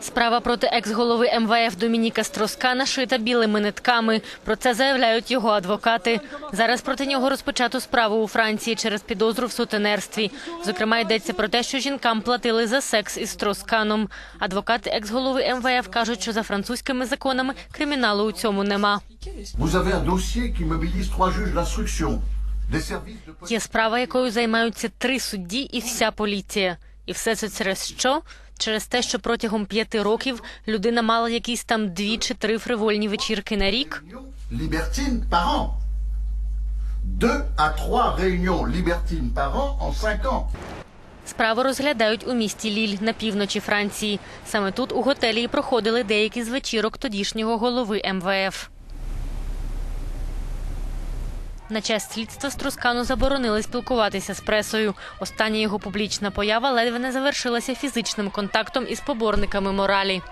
Справа проти екс-голови МВФ Домініка Строскана шита білими нитками. Про це заявляють його адвокати. Зараз проти нього розпочато справу у Франції через підозру в сутенерстві. Зокрема, йдеться про те, що жінкам платили за секс із Стросканом. Адвокати екс-голови МВФ кажуть, що за французькими законами криміналу у цьому нема. Є справа, якою займаються три судді і вся поліція. І все це через що? Через те, що протягом п'яти років людина мала якісь там дві чи три фривольні вечірки на рік. Справу розглядають у місті Ліль на півночі Франції. Саме тут у готелі і проходили деякі з вечірок тодішнього голови МВФ. На час слідства Струскану заборонили спілкуватися з пресою. Остання його публічна поява ледве не завершилася фізичним контактом із поборниками моралі.